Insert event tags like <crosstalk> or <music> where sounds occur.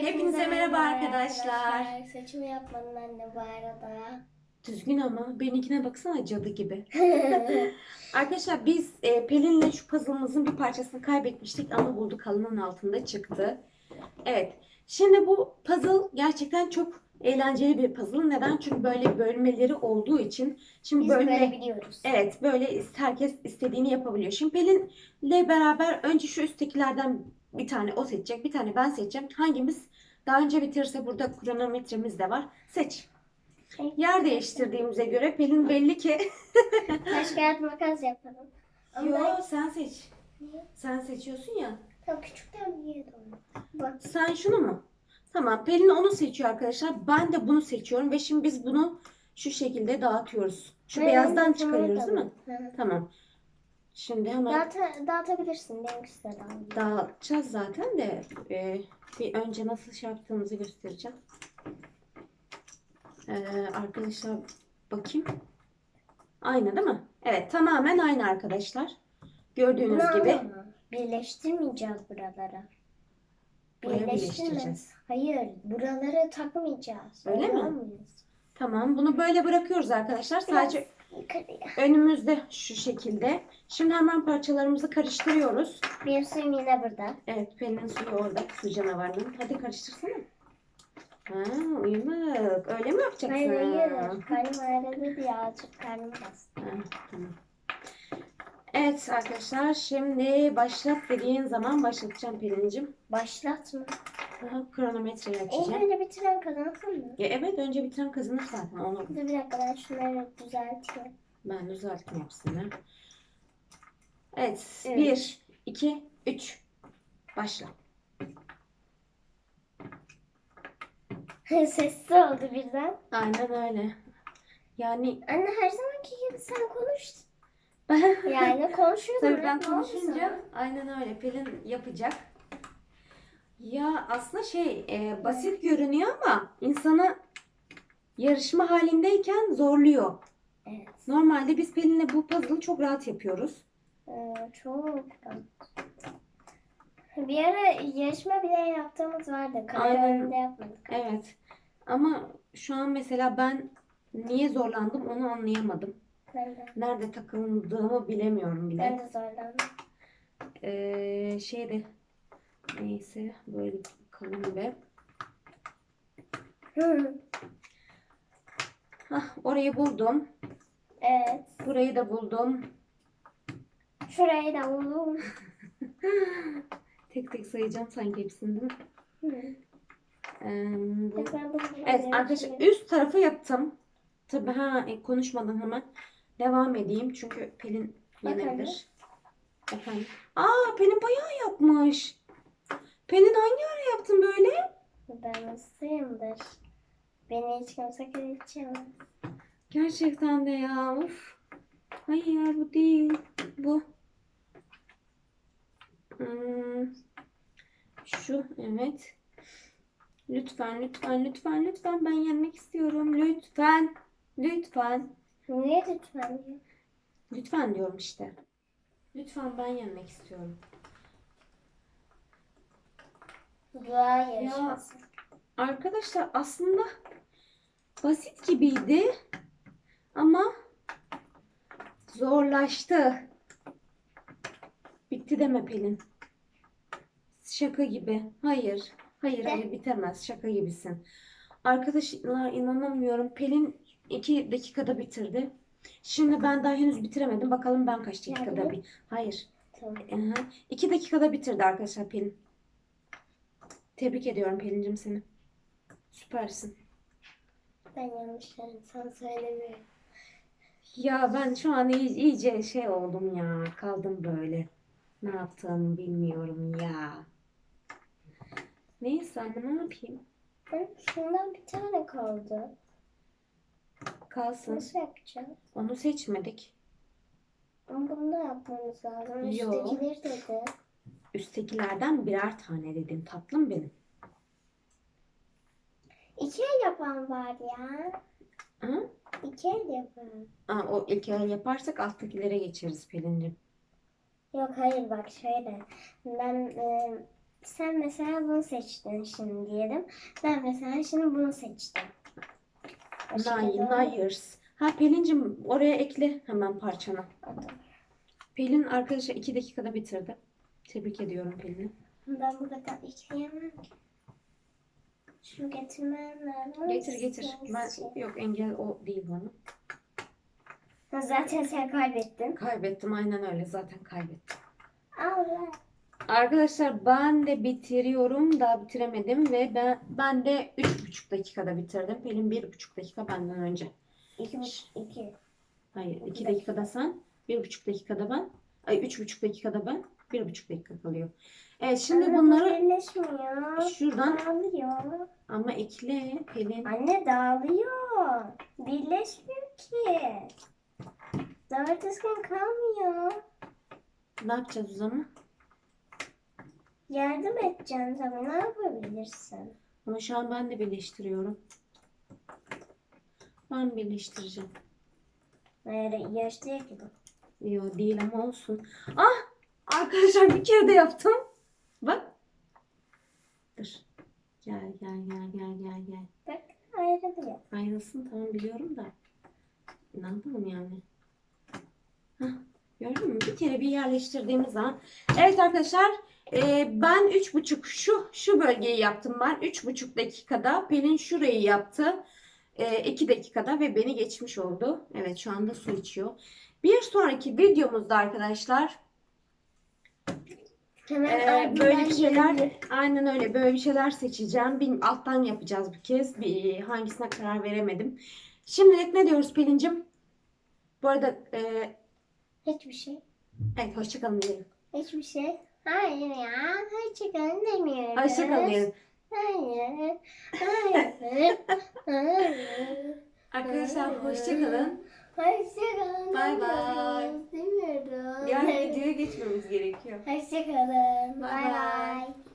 Hepinize merhaba arkadaşlar. Saçımı yapmadın anne bu arada. Düzgün ama benimkine baksana cadı gibi. <laughs> <laughs> Arkadaşlar biz e, Pelin'le şu puzzle'ımızın bir parçasını kaybetmiştik ama bulduk halının altında çıktı. Evet. Şimdi bu puzzle gerçekten çok eğlenceli bir puzzle. Neden? Çünkü böyle bölmeleri olduğu için. Şimdi Biz bölme böyle biliyoruz. Evet böyle herkes istediğini yapabiliyor. Şimdi Pelin'le beraber önce şu üsttekilerden bir tane o seçecek, bir tane ben seçeceğim. Hangimiz daha önce bitirirse burada kronometremiz de var. Seç. Yer değiştirdiğimize göre Pelin belli ki... <laughs> Taş kağıt makas yapalım. Ama Yo sen seç. Sen seçiyorsun ya. Tam küçükten doğru. Bak. Sen şunu mu? Tamam Pelin onu seçiyor arkadaşlar. Ben de bunu seçiyorum ve şimdi biz bunu şu şekilde dağıtıyoruz. Şu Ben beyazdan çıkarıyoruz değil mi? Hı hı. Tamam. Şimdi hemen Dağıta, dağıtabilirsin. Benimkisi de dağıtacağız zaten de e, bir önce nasıl şey yaptığımızı göstereceğim. E, arkadaşlar bakayım. Aynı değil mi? Evet tamamen aynı arkadaşlar. Gördüğünüz Bunu gibi. ama Birleştirmeyeceğiz buraları. Buraya Birleştirme. birleştireceğiz. Hayır. Buraları takmayacağız. Öyle mi? Tamam bunu böyle bırakıyoruz arkadaşlar. Sadece Yukarıya. önümüzde şu şekilde. Şimdi hemen parçalarımızı karıştırıyoruz. Benim suyum yine burada. Evet Pelin'in suyu orada. Su canavarının. Hadi karıştırsana. Ha, uyanık. Öyle mi yapacaksın? Hayır hayır. Karnım ağrıdı diye azıcık karnım bastı. Ha, tamam. Evet arkadaşlar şimdi başlat dediğin zaman başlatacağım Pelin'cim. Başlatma. Aha, kronometreyi İlk açacağım. önce bitiren kazansın mı? Ya evet önce bitiren kazanır zaten onu Dur bir dakika ben şunları düzelteyim. ben düzelttim hepsini. Evet Evet. 1, 2, 3 başla. <laughs> Sessiz oldu birden. Aynen öyle. Yani Anne her zamanki gibi sen konuş. <laughs> ben Yani konuşuyordun. Tabii ben konuşunca aynen öyle Pelin yapacak. Ya aslında şey e, basit görünüyor ama insanı yarışma halindeyken zorluyor. Evet. Normalde biz Pelin'le bu puzzle'ı çok rahat yapıyoruz. Ee, çok. Bir ara yarışma bile yaptığımız vardı. Kamera Aynen. önünde yapmadık. Evet. Ama şu an mesela ben niye zorlandım onu anlayamadım. Ben de. Nerede takıldığımı bilemiyorum bile. Ben de zorlandım. Ee, şeyde neyse böyle be. Hı. Hah, orayı buldum. Evet. Burayı da buldum. Şurayı da buldum. <laughs> Tek tek sayacağım sanki hepsini? Hı. Ee, bu-. Evet arkadaşlar üst tarafı yaptım. Tabii ha e, konuşmadan hemen devam edeyim. Çünkü Pelin yenebilir. Efendim. Aa Pelin bayağı yapmış. Pelin hangi ara yaptın böyle? Ben nasılyımdır? Beni hiç kimse geçemez. Gerçekten de ya. Of. Hayır bu değil. Bu. Hmm. Şu evet. Lütfen lütfen lütfen lütfen ben yenmek istiyorum. Lütfen. Lütfen. Niye lütfen? Lütfen diyorum işte. Lütfen ben yenmek istiyorum. Dua yarışması. Arkadaşlar aslında basit gibiydi ama zorlaştı. Bitti deme Pelin. Şaka gibi. Hayır. Hayır De. hayır bitemez. Şaka gibisin. Arkadaşlar inanamıyorum. Pelin iki dakikada bitirdi. Şimdi ben daha henüz bitiremedim. Bakalım ben kaç dakikada Yani? bir. Hayır. Tamam. Dakikada bitirdi arkadaşlar Pelin. Tebrik ediyorum Pelin'cim seni. Süpersin. Ben yanlışlarım sana söylemiyorum. Ya ben şu an iy- iyice şey oldum ya. Kaldım böyle. Ne yaptığımı bilmiyorum ya. Neyse anne ne yapayım? Ben şundan bir tane kaldı. Kalsın. Nasıl yapacağız? Onu seçmedik. Ama bunu da yapmamız lazım. Yo. Üsttekileri dedi. Üsttekilerden birer tane dedim. Tatlım benim. İki el yapan var ya. Ha? İki el yapan. Aa, o ilk el yaparsak alttakilere geçeriz Pelin'cim. Yok hayır bak şöyle. Ben e, sen mesela bunu seçtin şimdi diyelim. Ben mesela şimdi bunu seçtim. Nine. Nyers. Ha Pelin'cim oraya ekle hemen parçanı. Oldu. Pelin arkadaşlar 2 dakikada bitirdi. Tebrik ediyorum Pelin'i. Ben bu kadar ekleyemem ki. Şunu getirmem lazım. Getir getir. Ben, yok engel o değil bana. Ha, Zaten sen kaybettin. Kaybettim aynen öyle zaten kaybettim. Allah. Arkadaşlar ben de bitiriyorum. Daha bitiremedim ve ben ben de 3,5 dakikada bitirdim. Pelin 1,5 dakika benden önce. İki buçuk, iki. Hayır 2 İki dakikada sen, 1,5 dakikada ben. Ay 3,5 dakikada ben, 1,5 dakika kalıyor. Evet şimdi Anne, bunları birleşmiyor. şuradan Dağılıyor. ama ekle Pelin. Anne dağılıyor. Birleşmiyor ki. Doğru düzgün kalmıyor. Ne yapacağız o zaman? Yardım edeceğim tabii. Ne yapabilirsin? Ama şu an ben de birleştiriyorum. Ben birleştireceğim. Hayır, yaş değil ki bu. Yok değil ama olsun. Ah! Arkadaşlar bir kere de yaptım. Bak. Dur. Gel gel gel gel gel gel. Bak ayrılıyor. Ayrılsın tamam biliyorum da. Ne yapalım yani? Hah, gördün mü? Bir kere bir yerleştirdiğimiz zaman. Evet arkadaşlar e, ben üç buçuk şu şu bölgeyi yaptım ben. Üç buçuk dakikada. Pelin şurayı yaptı. E, iki dakikada ve beni geçmiş oldu. Evet şu anda su içiyor. Bir sonraki videomuzda arkadaşlar Hemen ee, böyle bir şeyler gelir. aynen öyle böyle bir şeyler seçeceğim. Bir alttan yapacağız bu kez. Bir hangisine karar veremedim. Şimdilik ne diyoruz Pelin'cim? Bu arada e, Hiçbir şey. evet hoşçakalın diyelim. Hiçbir şey. Hayır ya. Hoşçakalın demiyoruz. Hoşçakalın diyelim. Hayır. Hayır. Hayır. <laughs> Arkadaşlar hoşçakalın. Hoşçakalın. Bay bay. Diğer videoya geçmemiz gerekiyor. Hoşçakalın. Bay. bay.